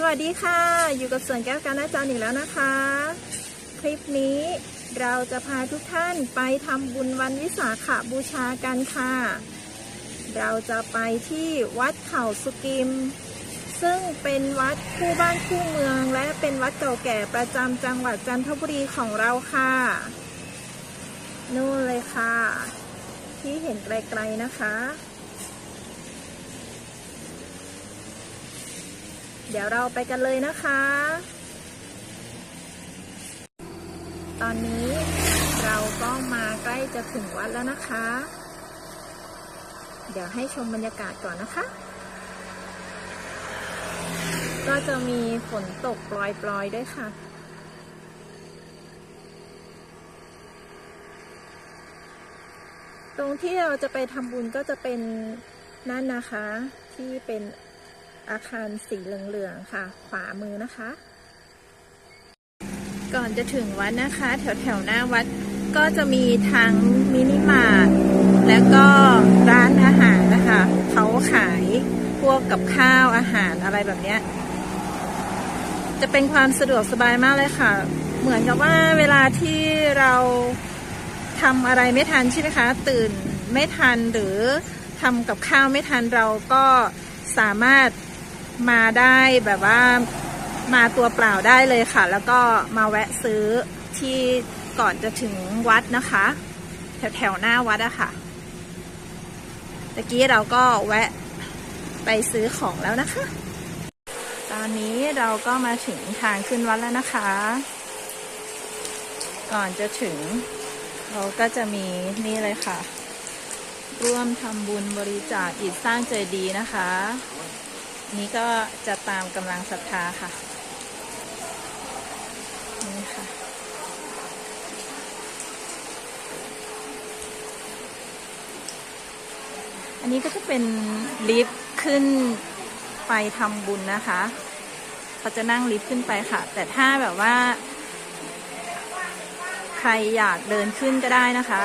สวัสดีค่ะ อยู่กับสวนแก้วการอาจารย์อีกแล้วนะคะ คลิปนี้เราจะพาทุกท่านไปทำบุญวันวิสาขบูชากันค่ะ เราจะไปที่วัดเขาสุกิม ซึ่งเป็นวัดคู่บ้านคู่เมือง และเป็นวัดเก่าแก่ประจำจังหวัดจันทบุรีของเราค่ะนู่นเลยค่ะ ที่เห็นไกลๆนะคะ เดี๋ยวเราไปกันเลยนะคะ ตอนนี้เราก็มาใกล้จะถึงวัดแล้วนะคะ เดี๋ยวให้ชมบรรยากาศก่อนนะคะ ก็จะมีฝนตกปลอยๆด้วยค่ะตรงที่เราจะไปทำบุญก็จะเป็นนั่นนะคะที่เป็น อาคารสีเหลืองๆค่ะ ขวามือนะคะ ก่อนจะถึงวัดนะคะ แถวๆหน้าวัดก็จะมีทั้งมินิมาร์ทแล้วก็ร้านอาหารนะคะเขาขายพวกกับข้าวอาหารอะไรแบบเนี้ยจะเป็นความสะดวกสบายมากเลยค่ะ เหมือนกับว่าเวลาที่เราทำอะไรไม่ทันใช่ไหมคะ ตื่นไม่ทันหรือทำกับข้าวไม่ทันเราก็สามารถ มาได้แบบว่ามาตัวเปล่าได้เลยค่ะ แล้วก็มาแวะซื้อที่ก่อนจะถึงวัดนะคะ แถวแถวหน้าวัดอะค่ะตะกี้เราก็แวะไปซื้อของแล้วนะคะ ตอนนี้เราก็มาถึงทางขึ้นวัดแล้วนะคะ ก่อนจะถึง เราก็จะมีนี่เลยค่ะ ร่วมทำบุญบริจาคอิฐสร้างเจดีย์นะคะ นี้ก็จะตามกำลังศรัทธาค่ะ นี่ค่ะ อันนี้ก็จะเป็นลิฟต์ขึ้นไปทำบุญนะคะเขาจะนั่งลิฟต์ขึ้นไปค่ะ แต่ถ้าแบบว่า ใครอยากเดินขึ้นก็ได้นะคะ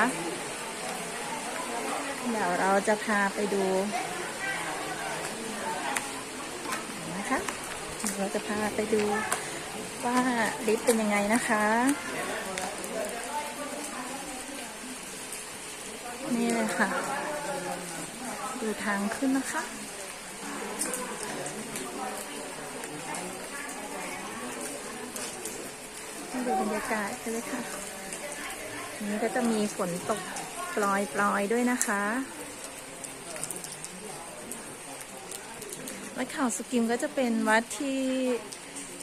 เดี๋ยวเราจะพาไปดูนะคะ เราจะพาไปดูว่าลิฟต์เป็นยังไงนะคะ นี่เลยค่ะ ดูทางขึ้นนะคะดูบรรยากาศกันเลยค่ะ นี้ก็จะมีฝนตกปลอยๆด้วยนะคะ วัดเขาสุกิมก็จะเป็นวัดที่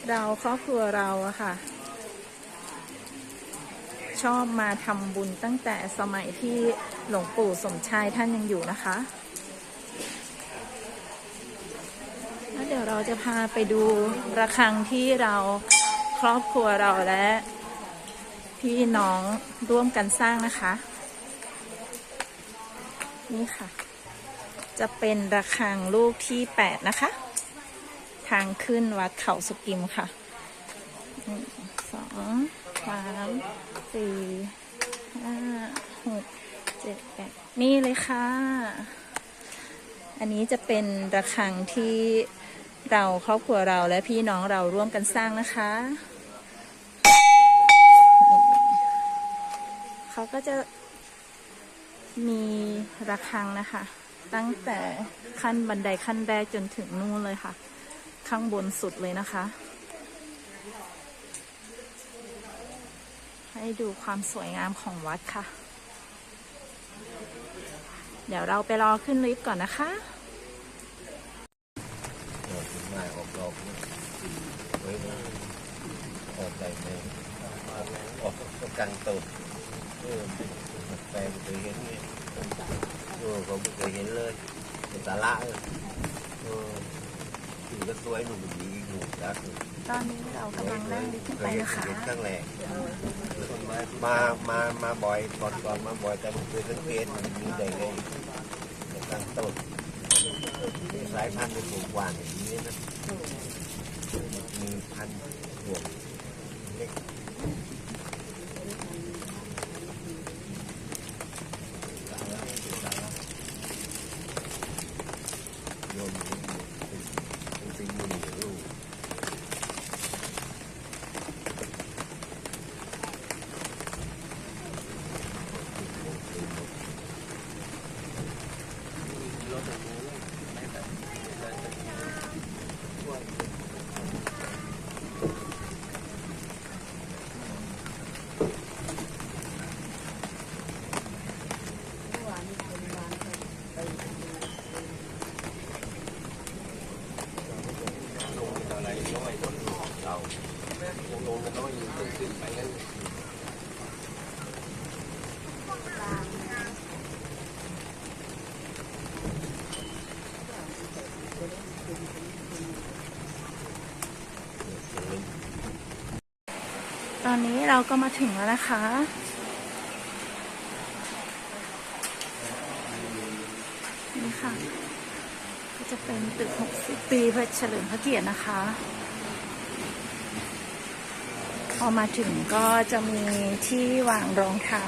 เราครอบครัวเราอะค่ะ ชอบมาทำบุญตั้งแต่สมัยที่หลวงปู่สมชายท่านยังอยู่นะคะ แล้วเดี๋ยวเราจะพาไปดูระฆังที่เราครอบครัวเราและพี่น้องร่วมกันสร้างนะคะ นี่ค่ะ จะเป็นระฆังลูกที่แปดนะคะ ทางขึ้นวัดเขาสุกิมค่ะหนึ่งสองสามสี่ห้าหกเจ็ดแปดนี่เลยค่ะ อันนี้จะเป็นระฆังที่เราครอบครัวเราและพี่น้องเราร่วมกันสร้างนะคะ เขาก็จะมีระฆังนะคะ ตั้งแต่ขั้นบันไดขั้นแรกจนถึงนู่นเลยค่ะ ข้างบนสุดเลยนะคะ ให้ดูความสวยงามของวัดค่ะ เดี๋ยวเราไปรอขึ้นลิฟต์ก่อนนะคะออกมาออดดอกเว้ยออกใจไหมออกก็กังตกเออแปลงเคยเห็นไงเออเขาไม่เคยเห็นเลยเป็นสาระเลยเออถึงก็สวยหนุ่มดีหนุ่มรักตอนนี้เรากำลังนั่งลิฟต์ขึ้นเคไปยเห็นนะคะเห็นครั้งแรกมามามาบ่อยก่อนก่อนมาบ่อยแต่ไม่เคยสังเกตมันมีแต่เลยกังตกสายพันธุ์เป็นสูงกว่าอย่างนี้นะมีพันธุ์บวกเล็กโยมเป็นเป็นสิ่งมีลูก เราลงกันน้อยขึ้นขึ้นไปงั้น ตอนนี้ เราก็มาถึงแล้วนะคะ นี่ค่ะ ก็จะเป็นตึก 60 ปีเพื่อเฉลิมพระเกียรตินะคะ พอมาถึงก็จะมีที่วางรองเท้า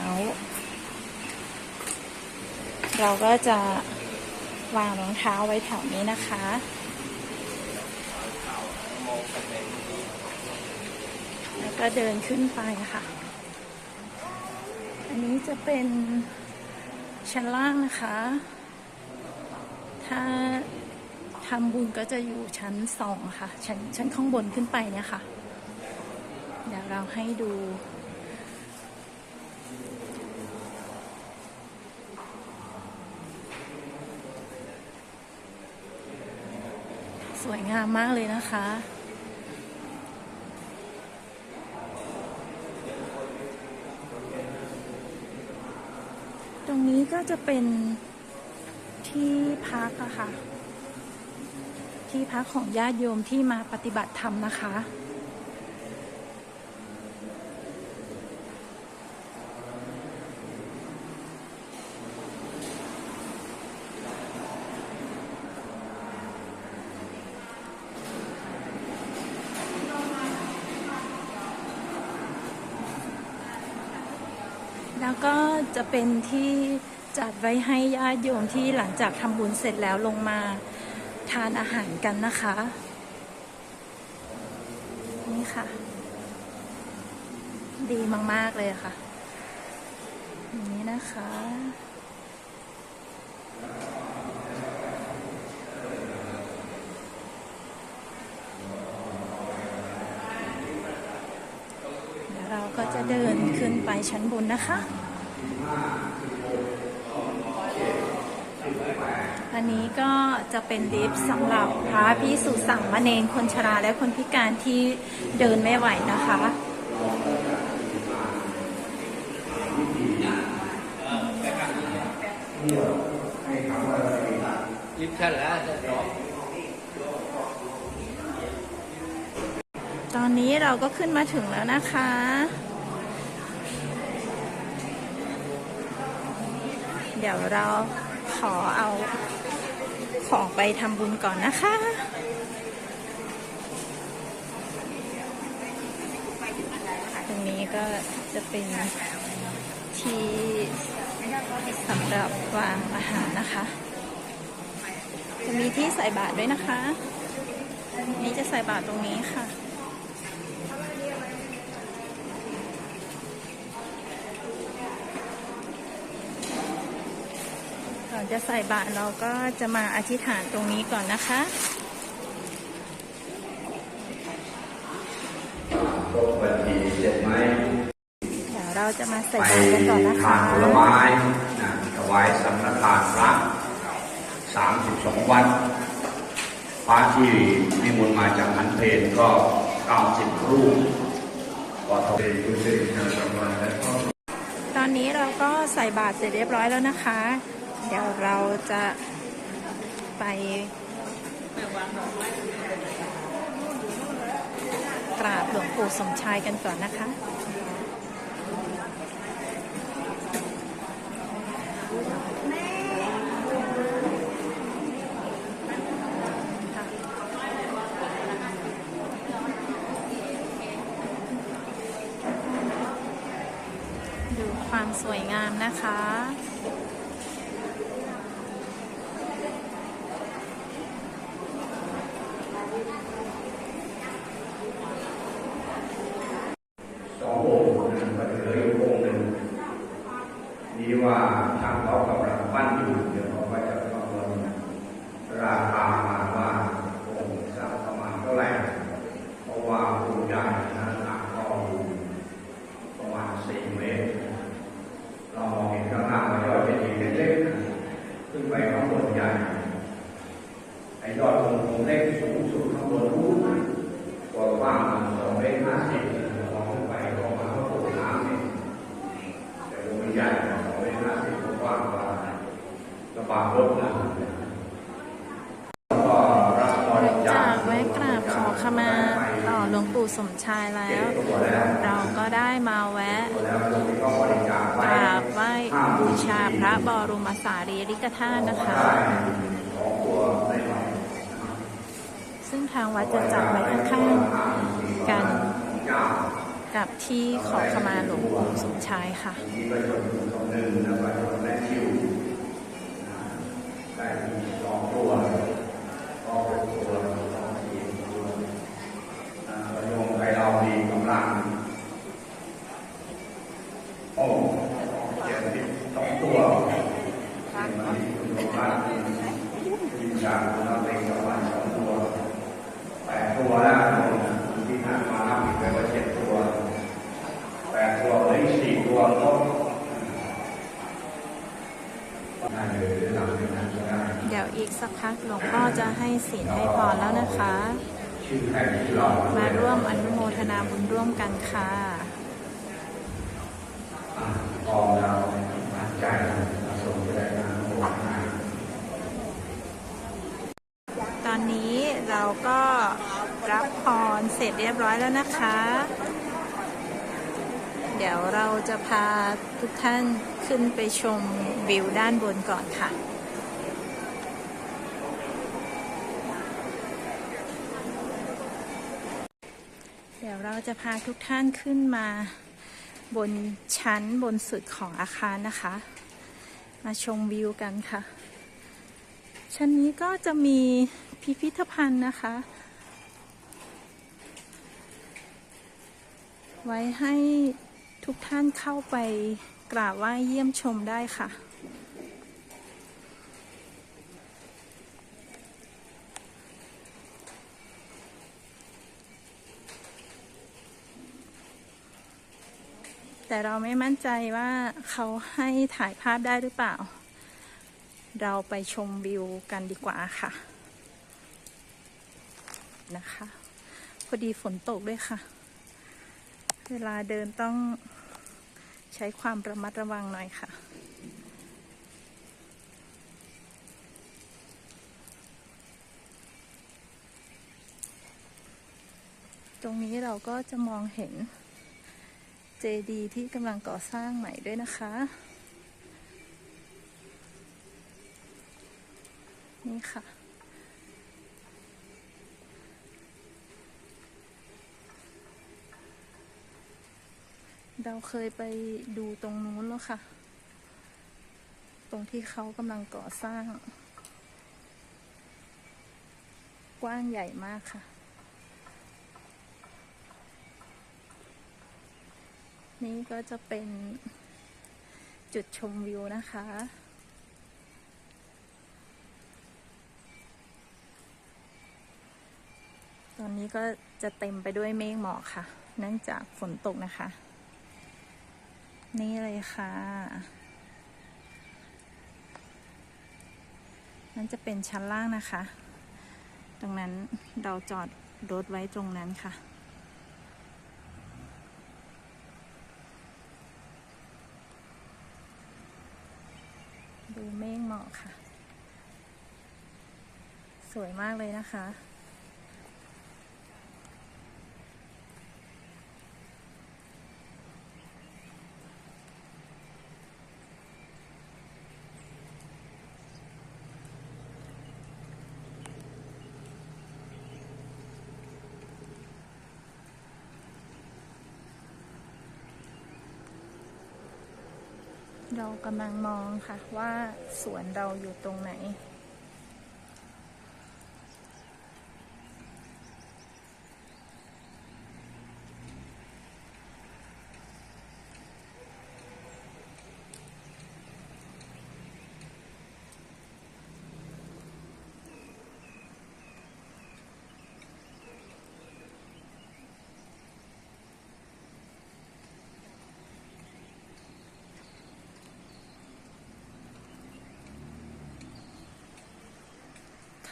เราก็จะวางรองเท้าไว้แถวนี้นะคะ ก็เดินขึ้นไปค่ะ อันนี้จะเป็นชั้นล่างนะคะ ถ้าทำบุญก็จะอยู่ชั้นสองค่ะ ชั้นชั้นข้างบนขึ้นไปเนี่ยค่ะ เดี๋ยวเราให้ดูสวยงามมากเลยนะคะ ตรง นี้ก็จะเป็นที่พักอะค่ะ ที่พักของญาติโยมที่มาปฏิบัติธรรมนะคะ แล้วก็จะเป็นที่ จัดไว้ให้ญาติโยมที่หลังจากทำบุญเสร็จแล้วลงมาทานอาหารกันนะคะ นี่ค่ะ ดีมาก ๆ เลยค่ะอย่างนี้นะคะเดี๋ยวเราก็จะเดินขึ้นไปชั้นบนนะคะ อันนี้ก็จะเป็นลิฟต์สำหรับพระพิสุสั่งมเนรคนชราและคนพิการที่เดินไม่ไหวนะคะ ลิฟต์ชั้นละสองตอนนี้เราก็ขึ้นมาถึงแล้วนะคะเดี๋ยวเราขอเอา ของไปทำบุญก่อนนะคะ ตรงนี้ก็จะเป็นที่สำหรับวางอาหารนะคะ จะมีที่ใส่บาตรด้วยนะคะ นี่จะใส่บาตรตรงนี้ค่ะ อนจะใส่บาตรเราก็จะมาอธิษฐานตรงนี้ก่อนนะคะครบบัญชีเสร็จไหมเดี๋ยวเราจะมาใส่ไปบาตรกันก่อนนะทาคะนผลไม้นะถวายสังฆทานพระสามสิบสองวันพระที่นิมนต์มาจากหันเพนก็เก้าสิบรูปก็ทำเป็นกุศลงานสำคัญและก็ตอนนี้เราก็ใส่บาตรเสร็จเรียบร้อยแล้วนะคะเดี๋ยวเราจะไปกราบหลวงปู่สมชายกันก่อนนะคะดูความสวยงามนะคะ ที่ว่าทางเขากำลังปั้นอยู่เดี๋ยวเขาก็จะประเมินราคามาว่าองค์สักประมาณเท่าไหร่เพราะว่าผู้ใหญ่นั้นหนักก็อยู่ประมาณสี่เมตรเรามองเห็นข้างหน้ามันยอดเป็นหินเล็กๆขึ้นไปข้างบนใหญ่ไอ้ยอดของผมเล็กสูงสุดข้างบนรู้กว่ากว้างสองเมตรห้าสิบ ว่างวาลบะบจาคไว้กราบขอขมาหลวงปู่สมชายแล้ว เราก็ได้มาแวะกราบไหว้บูชาพระบรมสารีริกธาตุนะคะซึ่งทางวัดจะจับไว้ข้างๆกันกับที่ขอขมาหลวงปู่สมชายค่ะ เลยหลังจากนั้นก็ได้เดี๋ยวอีกสักพักหลวงพ่อจะให้ศีลให้พรแล้วนะคะชื่อใครชื่อเรามาร่วมอนุโมทนาบุญร่วมกันค่ะอ่าพร้อมแล้วมั่นใจมาส่งไปได้นะโอ้โหตอนนี้เราก็รับพรเสร็จเรียบร้อยแล้วนะคะเดี๋ยวเราจะพาทุกท่านขึ้นไปชมวิวด้านบนก่อนค่ะ เดี๋ยวเราจะพาทุกท่านขึ้นมาบนชั้นบนสุดของอาคารนะคะ มาชมวิวกันค่ะ ชั้นนี้ก็จะมีพิพิธภัณฑ์นะคะ ไว้ให้ ทุกท่านเข้าไปกราบไหว้เยี่ยมชมได้ค่ะ แต่เราไม่มั่นใจว่าเขาให้ถ่ายภาพได้หรือเปล่า เราไปชมวิวกันดีกว่าค่ะ นะคะ พอดีฝนตกด้วยค่ะ เวลาเดินต้อง ใช้ความระมัดระวังหน่อยค่ะ ตรงนี้เราก็จะมองเห็นเจดีที่กำลังก่อสร้างใหม่ด้วยนะคะ นี่ค่ะ เราเคยไปดูตรงนู้นแล้วค่ะ ตรงที่เขากำลังก่อสร้าง กว้างใหญ่มากค่ะ นี่ก็จะเป็นจุดชมวิวนะคะตอนนี้ก็จะเต็มไปด้วยเมฆหมอกค่ะ เนื่องจากฝนตกนะคะ นี่เลยค่ะ นั่นจะเป็นชั้นล่างนะคะ ตรงนั้นเราจอดรถไว้ตรงนั้นค่ะดูเมฆหมอกค่ะ สวยมากเลยนะคะ เรากำลังมองค่ะว่าสวนเราอยู่ตรงไหน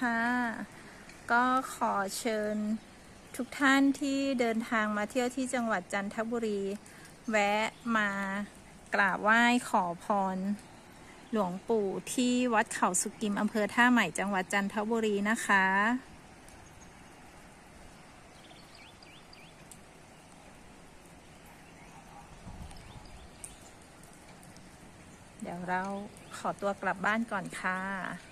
ค่ะ ก็ขอเชิญทุกท่านที่เดินทางมาเที่ยวที่จังหวัดจันทบุรี แวะมากราบไหว้ขอพร หลวงปู่ที่วัดเขาสุกิมอำเภอท่าใหม่จังหวัดจันทบุรีนะคะเดี๋ยวเราขอตัวกลับบ้านก่อนค่ะ